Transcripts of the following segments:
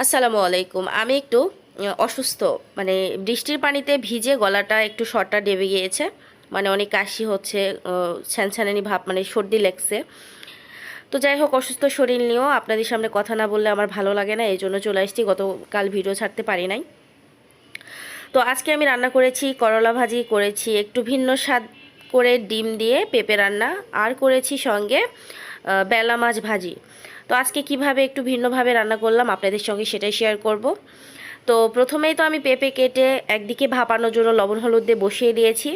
আসসালামু আলাইকুম। আমি একটু অসুস্থ। মানে বৃষ্টির পানিতে ভিজে গলাটা একটু শরটা ডেবে গিয়েছে। মানে অনেক কাশি হচ্ছে ছ্যানছ্যানানি ভাব মানে সর্দি লেগছে। তো যাই হোক, অসুস্থ শরীর নিয়েও আপনাদের সামনে কথা না বললে আমার ভালো লাগে না এই জন্য চলে আসছি। গতকাল ভিডিও ছাড়তে পারি নাই। তো আজকে আমি রান্না করেছি, করলা ভাজি করেছি, একটু ভিন্ন স্বাদ করে ডিম দিয়ে পেঁপে রান্না, আর করেছি সঙ্গে বেলা মাছ ভাজি। তো আজকে কীভাবে একটু ভিন্নভাবে রান্না করলাম আপনাদের সঙ্গে সেটাই শেয়ার করব। তো প্রথমেই তো আমি পেঁপে কেটে একদিকে ভাপানোর জন্য লবণ, হলুদ দিয়ে বসিয়ে দিয়েছি।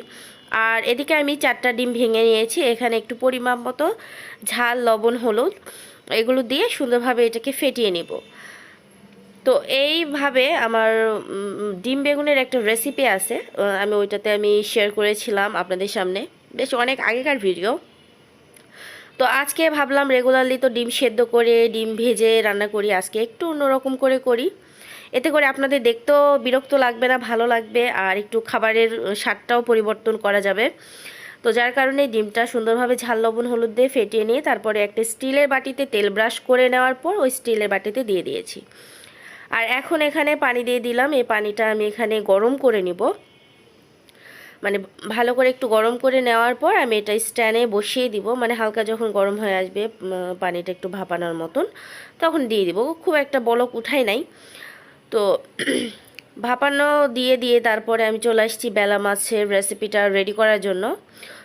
আর এদিকে আমি চারটা ডিম ভেঙে নিয়েছি, এখানে একটু পরিমাণ মতো ঝাল, লবণ, হলুদ এগুলো দিয়ে সুন্দরভাবে এটাকে ফেটিয়ে নেব। তো এইভাবে আমার ডিম বেগুনের একটা রেসিপি আছে আমি ওইটাতে আমি শেয়ার করেছিলাম আপনাদের সামনে। বেশ অনেক আগেকার ভিডিও তো আজকে ভাবলাম রেগুলারলি তো ডিম সেদ্ধ করে, ডিম ভেজে রান্না করি আজকে। একটু অন্যরকম করে করি। এতে করে আপনাদের দেখতেও বিরক্ত লাগবে না, ভালো লাগবে, আর একটু খাবারের স্বাদটাও পরিবর্তন করা যাবে। তো যার কারণে ডিমটা সুন্দরভাবে ঝাল, লবণ, হলুদ দিয়ে ফেটিয়ে নিয়ে তারপরে একটা স্টিলের বাটিতে তেল ব্রাশ করে নেওয়ার পর ওই স্টিলের বাটিতে দিয়ে দিয়েছি। আর এখন এখানে পানি দিয়ে দিলাম। এই পানিটা আমি এখানে গরম করে নিব। মানে ভালো করে একটু গরম করে নেওয়ার পর আমি এটা স্ট্যানে বসিয়ে দিব। মানে হালকা যখন গরম হয়ে আসবে পানিটা একটু ভাপানোর মতন, তখন দিয়ে দিব। খুব একটা বলক উঠাই নাই। তো ভাপানো দিয়ে দিয়ে তারপরে আমি চলে আসছি বেলা মাছের রেসিপিটা রেডি করার জন্য।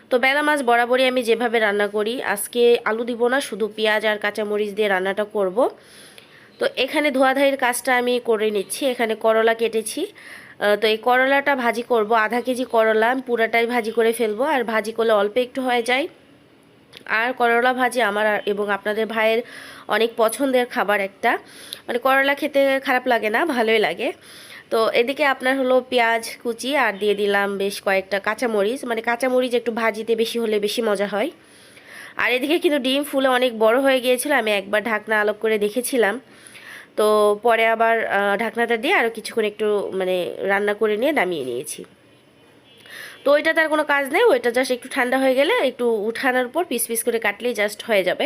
তো বেলা মাছ বরাবরই আমি যেভাবে রান্না করি, আজকে আলু দিব না, শুধু পেঁয়াজ আর কাঁচামরিচ দিয়ে রান্নাটা করব। তো এখানে ধোয়াধাইয়ের কাজটা আমি করে নিচ্ছি। এখানে করলা কেটেছি। তো এই করলাটা ভাজি করব। আধা কেজি করলা পুরাটাই ভাজি করে ফেলব। আর ভাজি করলে অল্প একটু হয়ে যায়। আর করলা ভাজি আমার এবং আপনাদের ভাইয়ের অনেক পছন্দের খাবার একটা। মানে করলা খেতে খারাপ লাগে না, ভালোই লাগে। তো এদিকে আপনার হলো পেঁয়াজ কুচি, আর দিয়ে দিলাম বেশ কয়েকটা কাঁচামরিচ। মানে কাঁচামরিচ একটু ভাজিতে বেশি হলে বেশি মজা হয়। আর এদিকে কিন্তু ডিম ফুলে অনেক বড় হয়ে গিয়েছিল, আমি একবার ঢাকনা আলোক করে দেখেছিলাম। তো পরে আবার ঢাকনাটা দিয়ে আরও কিছুক্ষণ একটু মানে রান্না করে নিয়ে নামিয়ে নিয়েছি। তো ওইটা তার কোনো কাজ নেই, ওইটা জাস্ট একটু ঠান্ডা হয়ে গেলে একটু উঠানোর পর পিস পিস করে কাটলেই জাস্ট হয়ে যাবে।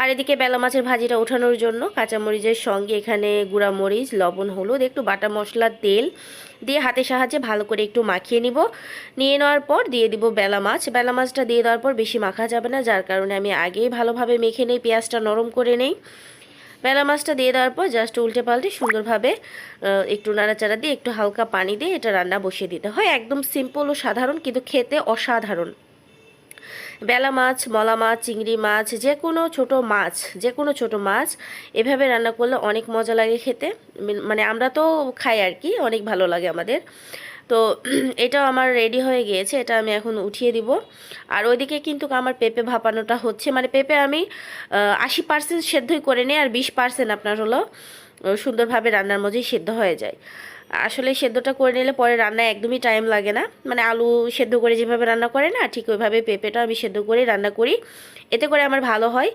আর এদিকে বেলা মাছের ভাজিটা ওঠানোর জন্য কাঁচামরিচের সঙ্গে এখানে গুঁড়া মরিচ, লবণ, হলুদ, একটু বাটা মশলা, তেল দিয়ে হাতের সাহায্যে ভালো করে একটু মাখিয়ে নিব। নিয়ে নেওয়ার পর দিয়ে দিব বেলা মাছ। বেলা মাছটা দিয়ে দেওয়ার পর বেশি মাখা যাবে না, যার কারণে আমি আগেই ভালোভাবে মেখে নেই, পেঁয়াজটা নরম করে নেই। বেলা মাছটা দিয়ে দেওয়ার পর জাস্ট উল্টে পাল্টে সুন্দরভাবে একটু নাড়াচাড়া দিয়ে একটু হালকা পানি দিয়ে এটা রান্না বসিয়ে দিতে হয়। একদম সিম্পল ও সাধারণ, কিন্তু খেতে অসাধারণ। বেলা মাছ, মলা মাছ, চিংড়ি মাছ, যে কোনো ছোট মাছ, যে কোনো ছোট মাছ, এভাবে রান্না করলে অনেক মজা লাগে খেতে। মানে আমরা তো খাই আর কি, অনেক ভালো লাগে আমাদের। তো এটাও আমার রেডি হয়ে গিয়েছে, এটা আমি এখন উঠিয়ে দিব। আর ওইদিকে কিন্তু আমার পেঁপে ভাপানোটা হচ্ছে মানে পেঁপে আমি আশি পার্সেন্ট সেদ্ধই করে নিই, আর বিশ পার্সেন্ট আপনার হলো সুন্দরভাবে রান্নার মধ্যেই সেদ্ধ হয়ে যায়। আসলে সেদ্ধটা করে নিলে পরে রান্নায় একদমই টাইম লাগে না। মানে আলু সেদ্ধ করে যেভাবে রান্না করে না, ঠিক ওইভাবে পেঁপেটা আমি সেদ্ধ করে রান্না করি। এতে করে আমার ভালো হয়।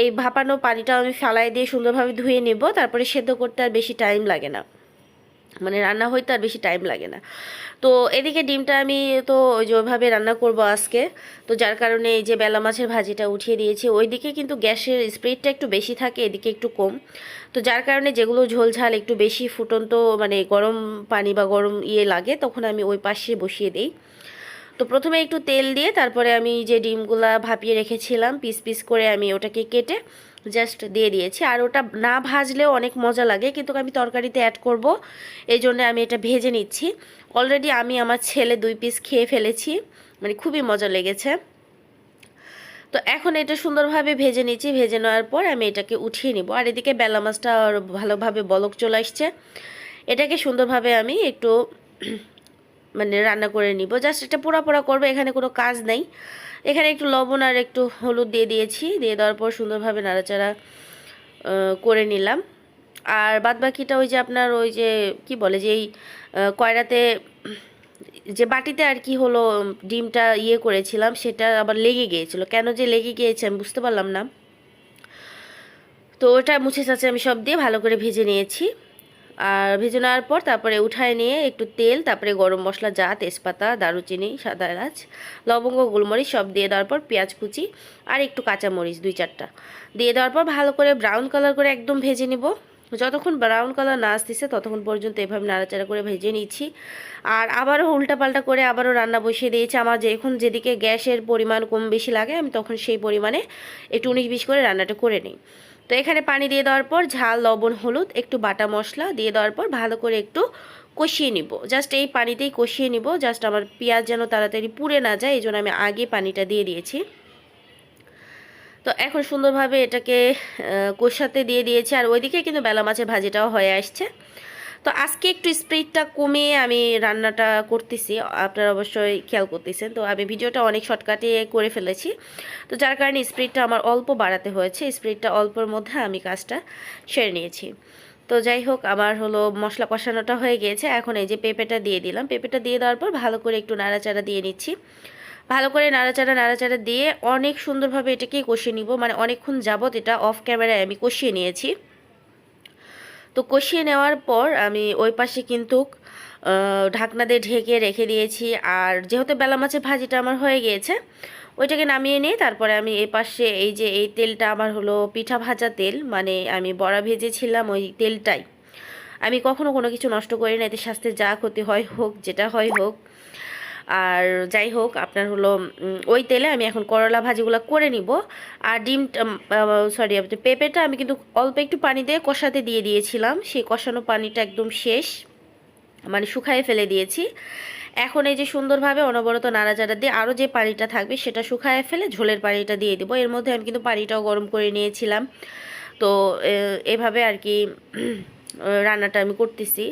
এই ভাপানো পানিটা আমি ফালাই দিয়ে সুন্দরভাবে ধুয়ে নেব, তারপরে সেদ্ধ করতে আর বেশি টাইম লাগে না। মানে রান্না হইতে আর বেশি টাইম লাগে না। তো এদিকে ডিমটা আমি তো ওই যে ওইভাবে রান্না করব আজকে। তো যার কারণে এই যে বেলা মাছের ভাজিটা উঠিয়ে দিয়েছি, ওইদিকে কিন্তু গ্যাসের স্পিডটা একটু বেশি থাকে, এদিকে একটু কম। তো যার কারণে যেগুলো ঝোলঝাল একটু বেশি ফুটন্ত মানে গরম পানি বা গরম ইয়ে লাগে, তখন আমি ওই পাশে বসিয়ে দিই। তো প্রথমে একটু তেল দিয়ে তারপরে আমি যে ডিমগুলা ভাপিয়ে রেখেছিলাম, পিস পিস করে আমি ওটাকে কেটে জাস্ট দিয়ে দিয়েছি। আর ওটা না ভাজলেও অনেক মজা লাগে, কিন্তু আমি তরকারিতে অ্যাড করব। এই জন্য আমি এটা ভেজে নিচ্ছি। অলরেডি আমি আমার ছেলে দুই পিস খেয়ে ফেলেছি। মানে খুবই মজা লেগেছে। তো এখন এটা সুন্দরভাবে ভেজে নিচ্ছি। ভেজে নেওয়ার পর আমি এটাকে উঠিয়ে নিব। আর এদিকে বেলা মাছটা ভালোভাবে বলক চলে আসছে। এটাকে সুন্দরভাবে আমি একটু মানে রান্না করে নিব। জাস্ট এটা পোড়া পোড়া করব, এখানে কোনো কাজ নেই। এখানে একটু লবণ আর একটু হলুদ দিয়ে দিয়েছি। দিয়ে দেওয়ার পর সুন্দরভাবে নাড়াচাড়া করে নিলাম। আর বাদ বাকিটা ওই যে আপনার ওই যে, কি বলে যে এই কয়রাতে যে বাটিতে আর কি হলো ডিমটা ইয়ে করেছিলাম, সেটা আবার লেগে গিয়েছিল। কেন যে লেগে গিয়েছে আমি বুঝতে পারলাম না। তো ওটা মুছে সাছে আমি সব দিয়ে ভালো করে ভেজে নিয়েছি। আর ভেজে নেওয়ার পর তারপরে উঠায় নিয়ে একটু তেল, তারপরে গরম মশলা, যা তেজপাতা, দারুচিনি, সাদা এলাচ, লবঙ্গ, গোলমরিচ সব দিয়ে দেওয়ার পর পেঁয়াজ কুচি আর একটু কাঁচামরিচ, দুই চারটা। দিয়ে দেওয়ার পর ভালো করে ব্রাউন কালার করে একদম ভেজে নিব। যতক্ষণ ব্রাউন কালার না আসতেছে ততক্ষণ পর্যন্ত এভাবে নাড়াচাড়া করে ভেজে নিচ্ছি। আর আবারও উল্টাপাল্টা করে আবারও রান্না বসিয়ে দিয়েছি। আমার যখন যেদিকে গ্যাসের পরিমাণ কম বেশি লাগে, আমি তখন সেই পরিমাণে একটু উনিশ বিশ করে রান্নাটা করে নিই। তো এখানে পানি দিয়ে দেওয়ার পর ঝাল, লবণ, হলুদ, একটু বাটা মশলা দিয়ে দেওয়ার পর ভালো করে একটু কষিয়ে নিব। জাস্ট এই পানিতেই কষিয়ে নিব। জাস্ট আমার পেঁয়াজ যেন তাড়াতাড়ি পুড়ে না যায় এই জন্য আমি আগে পানিটা দিয়ে দিয়েছি। তো এখন সুন্দরভাবে এটাকে কষাতে দিয়ে দিয়েছি। আর ওইদিকে কিন্তু বেলা মাছের ভাজিটাও হয়ে আসছে। তো আজকে একটু স্পিডটা কমিয়ে আমি রান্নাটা করতেছি। আপনারা অবশ্যই খেয়াল করতেছেন। তো আমি ভিডিওটা অনেক শর্টকাটে করে ফেলেছি। তো যার কারণে স্পিডটা আমার অল্প বাড়াতে হয়েছে। স্পিডটা অল্পর মধ্যে আমি কাজটা সেরে নিয়েছি। তো যাই হোক, আমার হলো মশলা কষানোটা হয়ে গিয়েছে। এখন এই যে পেঁপেটা দিয়ে দিলাম। পেঁপেটা দিয়ে দেওয়ার পর ভালো করে একটু নাড়াচাড়া দিয়ে নিচ্ছি। ভালো করে নাড়াচাড়া নাড়াচাড়া দিয়ে অনেক সুন্দরভাবে এটাকে কষিয়ে নিব। মানে অনেকক্ষণ যাবত এটা অফ ক্যামেরায় আমি কষিয়ে নিয়েছি। তো কষিয়ে নেওয়ার পর আমি ওই পাশে কিন্তু ঢাকনা দিয়ে ঢেকে রেখে দিয়েছি। আর যেহেতু বেলা মাছের ভাজিটা আমার হয়ে গিয়েছে, ওইটাকে নামিয়ে নিয়ে তারপরে আমি এই পাশে এই যে এই তেলটা আমার হলো পিঠা ভাজা তেল মানে আমি বড়া ভেজেছিলাম ওই তেলটাই। আমি কখনো কোনো কিছু নষ্ট করি না, এতে স্বাস্থ্যের যা ক্ষতি হয় হোক, যেটা হয় হোক। আর যাই হোক, আপনার হলো ওই তেলে আমি এখন করলা ভাজিগুলো করে নিব। আর ডিম সরি পেঁপেটা আমি কিন্তু অল্প একটু পানি দিয়ে কষাতে দিয়ে দিয়েছিলাম। সেই কষানো পানিটা একদম শেষ মানে শুকায়ে ফেলে দিয়েছি। এখন এই যে সুন্দরভাবে অনবরত নাড়াচাড়া দিয়ে আরও যে পানিটা থাকবে সেটা শুকায় ফেলে ঝোলের পানিটা দিয়ে দিব। এর মধ্যে আমি কিন্তু পানিটাও গরম করে নিয়েছিলাম। তো এভাবে আর কি রান্নাটা আমি করতেছি।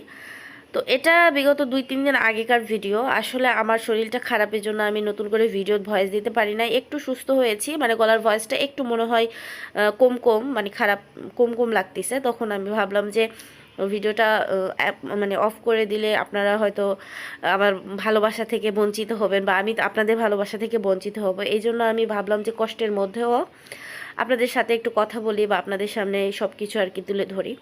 তো এটা বিগত দুই, তিন দিন আগেকার ভিডিও আসলে আমার শরীরটা খারাপের জন্য আমি নতুন করে ভিডিও ভয়েস দিতে পারি না একটু সুস্থ হয়েছি মানে গলার ভয়েসটা একটু মনে হয় কম কম মানে খারাপ, কম কম লাগতেছে। তখন আমি ভাবলাম যে ভিডিওটা মানে অফ করে দিলে আপনারা হয়তো আমার ভালোবাসা থেকে বঞ্চিত হবেন বা আমি আপনাদের ভালোবাসা থেকে বঞ্চিত হব। এই জন্য আমি ভাবলাম যে কষ্টের মধ্যেও আপনাদের সাথে একটু কথা বলি বা আপনাদের সামনে সব কিছু আর কি তুলে ধরি।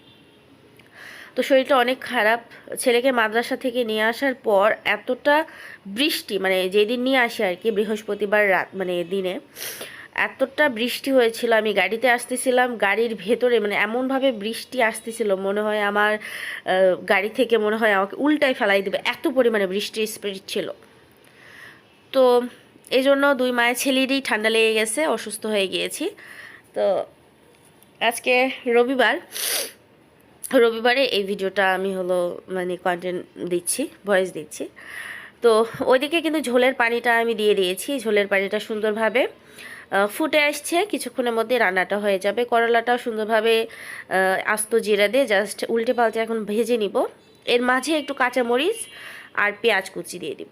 তো শরীরটা অনেক খারাপ। ছেলেকে মাদ্রাসা থেকে নিয়ে আসার পর এতটা বৃষ্টি মানে যেদিন নিয়ে আসে আর কি, বৃহস্পতিবার রাত মানে দিনে, এতটা বৃষ্টি হয়েছিল। আমি গাড়িতে আসতেছিলাম, গাড়ির ভেতরে মানে এমনভাবে বৃষ্টি আসতেছিল, মনে হয় আমার গাড়ি থেকে মনে হয় আমাকে উল্টায় ফেলাই দেবে। এত পরিমাণে বৃষ্টির স্পিড ছিল। তো এই জন্য দুই মায়ের ছেলেরই ঠান্ডা লেগে গেছে, অসুস্থ হয়ে গিয়েছি। তো আজকে রবিবার রবিবারে এই ভিডিওটা আমি হলো মানে কন্টেন্ট দিচ্ছি ভয়েস দিচ্ছি। তো ওইদিকে কিন্তু ঝোলের পানিটা আমি দিয়ে দিয়েছি, ঝোলের পানিটা সুন্দরভাবে ফুটে আসছে, কিছুক্ষণের মধ্যে রান্নাটা হয়ে যাবে। করলাটাও সুন্দরভাবে আস্ত জিরা দিয়ে জাস্ট উল্টে পাল্টে এখন ভেজে নিব। এর মাঝে একটু কাঁচামরিচ আর পেঁয়াজ কুচি দিয়ে দিব।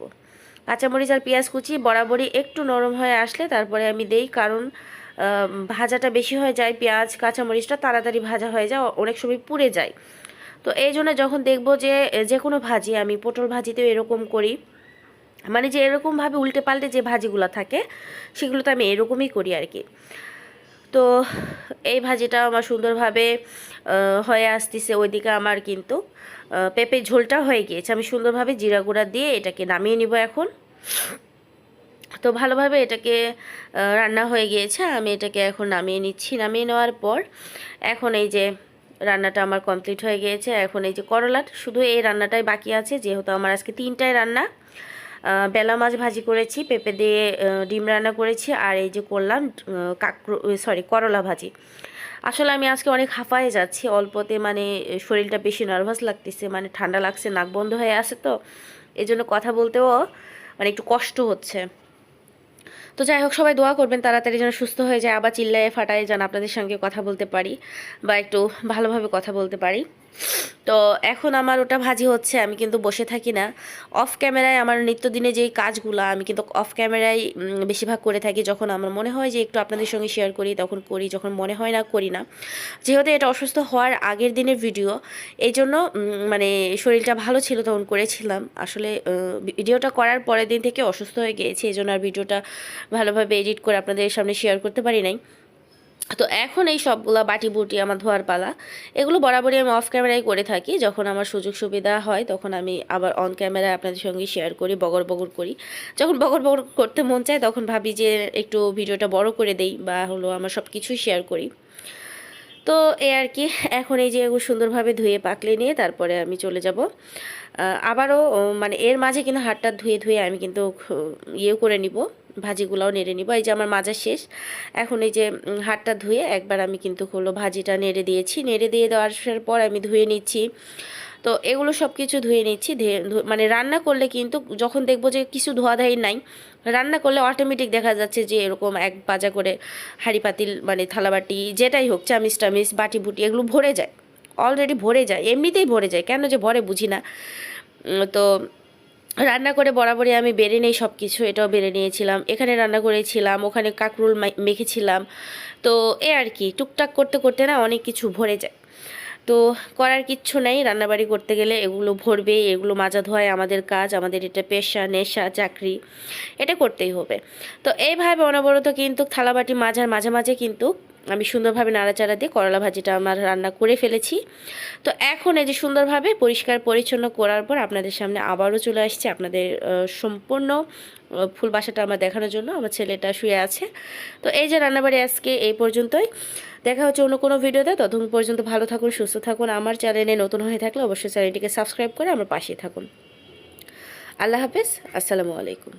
কাঁচামরিচ আর পেঁয়াজ কুচি বরাবরই একটু নরম হয়ে আসলে তারপরে আমি দেই, কারণ ভাজাটা বেশি হয়ে যায়, পেঁয়াজ, কাঁচামরিচটা তাড়াতাড়ি ভাজা হয়ে যায়, অনেক সময় পুড়ে যায়। তো এই জন্য যখন দেখব যে যে কোনো ভাজি আমি, পটল ভাজিতেও এরকম করি মানে যে এরকমভাবে উল্টে পাল্টে যে ভাজিগুলো থাকে, সেগুলো তো আমি এরকমই করি আর কি। তো এই ভাজিটা আমার সুন্দরভাবে হয়ে আসতেছে, ওইদিকে আমার কিন্তু পেঁপের ঝোলটা হয়ে গিয়েছে। আমি সুন্দরভাবে জিরা গুঁড়া দিয়ে এটাকে নামিয়ে নিব এখন। তো ভালোভাবে এটাকে রান্না হয়ে গিয়েছে। আমি এটাকে এখন নামিয়ে নিচ্ছি। নামিয়ে নেওয়ার পর এখন এই যে রান্নাটা আমার কমপ্লিট হয়ে গিয়েছে। এখন এই যে করলাট শুধু এই রান্নাটাই বাকি আছে। যেহেতু আমার আজকে তিনটায় রান্না বেলা মাছ ভাজি করেছি, পেঁপে দিয়ে ডিম রান্না করেছি, আর এই যে করলাম কাকরু সরি করলা ভাজি। আসলে আমি আজকে অনেক হাঁফায়ে যাচ্ছি। অল্পতে মানে শরীরটা বেশি নার্ভাস লাগতেছে মানে ঠান্ডা লাগছে, নাক বন্ধ হয়ে আছে তো। এই জন্য কথা বলতেও মানে একটু কষ্ট হচ্ছে। তো যাই হোক, সবাই দোয়া করবেন, তাড়াতাড়ি যেন সুস্থ হয়ে যায়। আবার চিল্লায় ফাটায় যেন আপনাদের সঙ্গে কথা বলতে পারি বা একটু ভালোভাবে কথা বলতে পারি। তো এখন আমার ওটা ভাজি হচ্ছে, আমি কিন্তু বসে থাকি না। অফ ক্যামেরায় আমার নিত্যদিনে যেই কাজগুলো, আমি কিন্তু অফ ক্যামেরায় বেশিরভাগ করে থাকি। যখন আমার মনে হয় যে একটু আপনাদের সঙ্গে শেয়ার করি, তখন করি, যখন মনে হয় না, করি না। যেহেতু এটা অসুস্থ হওয়ার আগের দিনের ভিডিও এই জন্য মানে শরীরটা ভালো ছিল তখন করেছিলাম। আসলে ভিডিওটা করার পরের দিন থেকে অসুস্থ হয়ে গিয়েছি, এই জন্য আর ভিডিওটা ভালোভাবে এডিট করে আপনাদের সামনে শেয়ার করতে পারি নাই। তো এখন এই সবগুলো বাটি বুটি আমার ধোয়ার পালা, এগুলো বরাবরই আমি অফ ক্যামেরায় করে থাকি। যখন আমার সুযোগ সুবিধা হয়, তখন আমি আবার অন ক্যামেরায় আপনাদের সঙ্গে শেয়ার করি, বগর বগর করি। যখন বগর বগর করতে মন চায়, তখন ভাবি যে একটু ভিডিওটা বড় করে দেই বা হলো আমার সব কিছুই শেয়ার করি। তো এই আর কি, এখন এই যে এগুলো সুন্দরভাবে ধুয়ে পাকলে নিয়ে তারপরে আমি চলে যাব। আবারও মানে এর মাঝে কিন্তু হাতটা ধুয়ে ধুয়ে আমি কিন্তু ইয়েও করে নিব। ভাজিগুলাও নেড়ে নিব। এই যে আমার মাজা শেষ। এখন এই যে হাতটা ধুয়ে একবার আমি কিন্তু হলো ভাজিটা নেড়ে দিয়েছি। নেড়ে দিয়ে দেওয়ার পর আমি ধুয়ে নিচ্ছি। তো এগুলো সব কিছু ধুয়ে নিচ্ছি। মানে রান্না করলে কিন্তু যখন দেখব যে কিছু ধোয়াধাই নাই, রান্না করলে অটোমেটিক দেখা যাচ্ছে যে এরকম এক বাজা করে হাঁড়ি পাতিল মানে থালাবাটি যেটাই হোক, চামিচ টামিচ, বাটি বুটি, এগুলো ভরে যায়। অলরেডি ভরে যায়, এমনিতেই ভরে যায়। কেন যে ভরে বুঝি না। তো রান্না করে বরাবরই আমি বেড়ে নেই সব কিছু এটাও বেড়ে নিয়েছিলাম। এখানে রান্না করেছিলাম, ওখানে কাকরুল মেখেছিলাম। তো এ আর কি, টুকটাক করতে করতে না অনেক কিছু ভরে যায়। তো করার কিচ্ছু নেই, রান্নাবাড়ি করতে গেলে এগুলো ভরবে, এগুলো মাজা ধোয়ায় আমাদের কাজ, আমাদের এটা পেশা, নেশা, চাকরি, এটা করতেই হবে। তো এইভাবে অনবরত কিন্তু থালাবাটি মাঝার মাঝে মাঝে কিন্তু আমি সুন্দরভাবে নাড়াচাড়া দিয়ে করলা ভাজিটা আমার রান্না করে ফেলেছি। তো এখন এই যে সুন্দরভাবে পরিষ্কার পরিচ্ছন্ন করার পর আপনাদের সামনে আবারও চলে আসছে আপনাদের সম্পূর্ণ ফুল বাসাটা আমার দেখানোর জন্য। আমার ছেলেটা শুয়ে আছে। তো এই যে রান্নাবাড়ি আজকে এই পর্যন্তই। দেখা হচ্ছে অন্য কোনো ভিডিওতে। ততক্ষণ পর্যন্ত ভালো থাকুন, সুস্থ থাকুন। আমার চ্যানেলে নতুন হয়ে থাকলে অবশ্যই চ্যানেলটিকে সাবস্ক্রাইব করে আমার পাশে থাকুন। আল্লাহ হাফেজ। আসসালামু আলাইকুম।